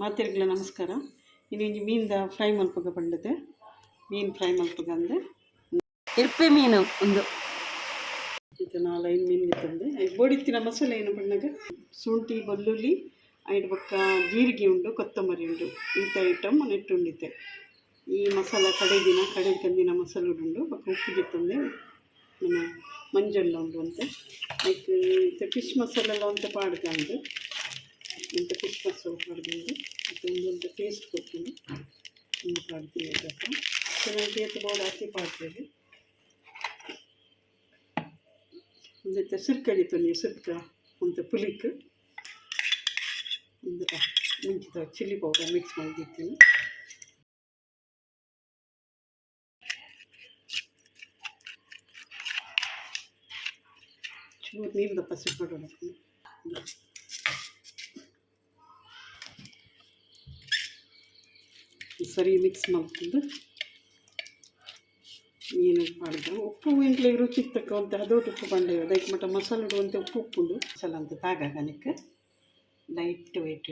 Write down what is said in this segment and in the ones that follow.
ಮಾತೆರ್ಗ್ಲ ನಮಸ್ಕಾರ. ಇನ್ನೊಂಜಿ ಮೀನ್ದ ಫ್ರೈ ಮಲ್ಪಗ ಬಂದಿದೆ. ಮೀನು ಫ್ರೈ ಮಲ್ಪಗ ಅಂದೆ ಇರ್ಪೆ ಮೀನು ಒಂದು. ನಾಲ್ ಐದು ಮೀನು ತಂದೆ. ಬೋಡಿತ್ತಿನ ಮಸಾಲೆ ಏನು ಬಣ್ಣಗ? ಶುಂಠಿ, ಬೆಳ್ಳುಳ್ಳಿ, ಐದು ಪಕ್ಕ ಜೀರಿಗೆ ಉಂಡು, ಕೊತ್ತಂಬರಿ ಉಂಡು. ಇಂಥ ಐಟಮ್ ನೆಟ್ಟುಂಡಿತ್ತೆ ಈ ಮಸಾಲ ಕಡೆ ದಿನ, ಕಡೆ ತಂದಿನ ಮಸಾಲೆ ಉಂಡು. ಪಕ್ಕ ಉಪ್ಪು ತಂದೆ. ನಮ್ಮ ಮಂಜಲ್ಲ ಉಂಡು ಅಂತೆ. ಇಂಥ ಫಿಶ್ ಮಸಾಲೆಲ್ಲ ಅಂತ ಪಾಡ್ದ ಪಾಡ್ಕೊಂಡು ಇಂಥ ಫಿಶ್ ಮಸಾಲೆ ಪಾಡ್ಕೊಂಡು ಮತ್ತು ಒಂದೊಂದು ಟೇಸ್ಟ್ ಕೊಡ್ತೀನಿ ಒಂದು ಪಾಡ್ತೀನಿ ಅದಕ್ಕ ಚೆನ್ನಾಗಿ ಎತ್ತು ಬೋರ್ಡ್ ಹಾಕಿ ಪಾಡ್ತೇವೆ ಒಂದೈತೆ ಸುರ್ಕಡಿತ್ತು ನೀವು ಸುರ್ಕ ಒಂದು ಪುಲಿಕ್ ಒಂದು ಮುಂಚಿತ ಚಿಲ್ಲಿ ಪೌಡರ್ ಮಿಕ್ಸ್ ಮಾಡಿರ್ತೀನಿ ಚೂರು ನೀರು ದಪ್ಪ ಸಿಟ್ಬಿಡೋಣ ಸರಿ ಮಿಕ್ಸ್ ಮಾಡ್ತಿದ್ದು. ಏನು ಮಾಡಿದ್ರು ಉಪ್ಪು ಇಂಟ್ಲೆ ರುಚಿಗೆ ತಕ್ಕಂತ ಅದೊಟ್ಟು ಉಪ್ಪು ಬಂಡೆ ಅದಕ್ಕೆ ಮಟ್ಟ ಮಸಾಲೆ ಇಡುವಂತೆ ಉಪ್ಪು ಉಪ್ಪುಂಡು. ಮಸಾಲ ಅಂತ ತಾಗನಕ್ಕೆ ಲೈಟ್ ವೇಟ್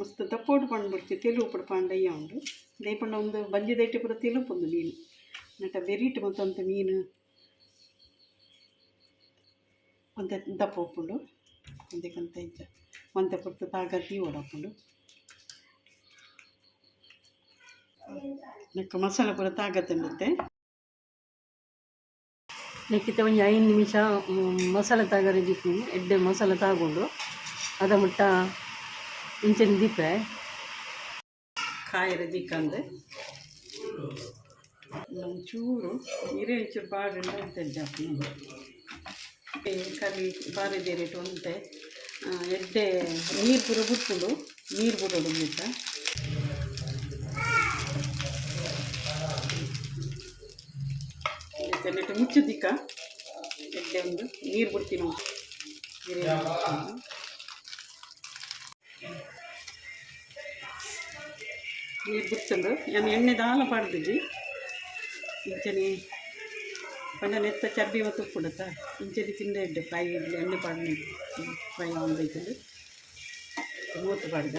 ಮಸ್ತ್ ದಪ್ಪೋಡು ಬರ್ತೀವಿ ತೆಲು ಉಪ್ಪು ಪಾಂಡಯ್ಯ ಉಂಡು. ದೇ ಪಂಡ ಒಂದು ಕೂಡ ತೆಲು ತೆಲುಪುಂದು ಮೀನು ನಟ ಬೆರಿಟ್ ಮತ್ತೊಂದು ಮೀನು. ಒಂತೆ ದಪ್ಪ ಉಪ್ಪುಂಡು. ಒಂದಕ್ಕಂತ ಕಂತ ಒಂತೆ ಪುರ್ತು ತಾಗ ತೀ ಓಡಪ್ಪುಂಡು ನೆಕ್ಕ ಮಸಾಲೆ ಪೂರ ತಾಗ ತಿನ್ನುತ್ತೆ ಲೆಕ್ಕಿತ ಒಂಜಿ ಐದು ನಿಮಿಷ ಮಸಾಲೆ ತಗರೆ ದಿಪ್ಪು ಎಡ್ಡೆ ಮಸಾಲೆ ತಗೊಂಡು ಅದ ಮುಟ್ಟ ಇಂಚಿನ ದಿಪ್ಪೆ ಕಾಯಿರ ದಿಕ್ಕಂದೆ ಒಂಚೂರು ನೀರೇ ಚೂರು ಬಾಡುಂಡು ಅಂತ ಜಾಸ್ತಿ ಕಲಿ ಬಾರಿ ರೇಟ್ ಒಂತೆ ಆ, ಎಡ್ಡೆ ನೀರು ಪೂರ ಬಿಟ್ಬಿಡು ನೀರು ಬಿಡೋದು ಬಿಟ್ಟ ನೆಟ್ಟು ಮುಚ್ಚು ದಿಕ್ಕ. ಎಡ್ಡೆ ಒಂದು ನೀರು ಬಿಡ್ತೀನಿ ನಾವು ನೀರು ಬಿಟ್ಟಂದು ನಾನು ಎಣ್ಣೆ ದಾಲ ಪಾಡ್ದಿದ್ದಿ. ಇಂಚನೆ ಪಂಡ ನೆತ್ತ ಚರ್ಬಿ ಮತ್ತು ಕೊಡುತ್ತ ಇಂಚನೆ ತಿಂದೆ ಇಡ್ಡೆ ಫ್ರೈ ಇಡ್ಲಿ, ಎಣ್ಣೆ ಪಾಡ್ನೆ. ಫ್ರೈ ಒಂದೈತಂದು ಮೂವತ್ತು ಪಾಡ್ದ.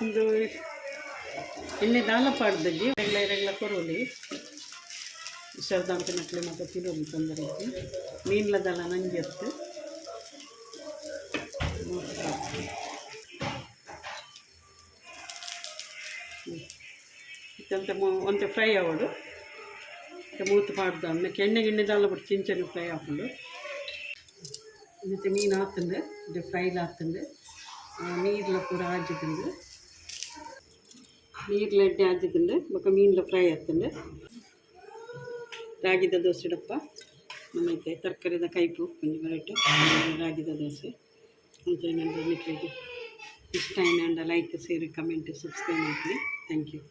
ಒಂದು ಎಣ್ಣೆ ದಾಲ ಪಾಡ್ದಜ್ಜಿ ರೆಗ್ಲ ರೆಗ್ಲ ಕೊರೋಲಿ ವಿಸರ್ದಾಂತ ನಕ್ಲೆ ಮತ್ತು ತಿರುಗಿ ತೊಂದರೆ ಐತಿ ಮೀನ್ಲದಲ್ಲ ನಂಗೆ ಇತ್ತು ಇತ್ತಂತ ಒಂತೆ ಫ್ರೈ ಆವಡು ಮೂತು ಪಾಡ್ದು ಆಮೇಲೆ ಎಣ್ಣೆ ಗಿಣ್ಣೆ ದಾಲ ಬಿಟ್ಟು ಚಿಂಚನೆ ಫ್ರೈ ಹಾಕೊಂಡು ಮತ್ತೆ ಮೀನು ಹಾಕ್ತಂದೆ ಇದು ಫ್ರೈಲ್ ಹಾಕ್ತಂದೆ ನೀರ್ಲ ಪೂರ ಆಜಿತಂದು ನೀರ್ಲ ಎಡ್ಡೆ ಆಜಿತಂದೆ ಬೊಕ್ಕ ಮೀನ್ಲ ಫ್ರೈ ಆಗ್ತಂದೆ ರಾಗಿದ ದೋಸೆ ಡಪ್ಪ ನಮ್ಮೈತೆ ತರಕಾರಿದ ಕೈಪು ಕೊಂಚ ಬರಟ್ಟು ರಾಗಿದ ದೋಸೆ ಅಂಚೆ ನನ್ನ ಇಷ್ಟ ಆಯ್ತು ಲೈಕ್ ಸೇರಿ ಕಮೆಂಟ್ ಸಬ್ಸ್ಕ್ರೈಬ್ ಮಾಡ್ತೀನಿ ಥ್ಯಾಂಕ್ ಯು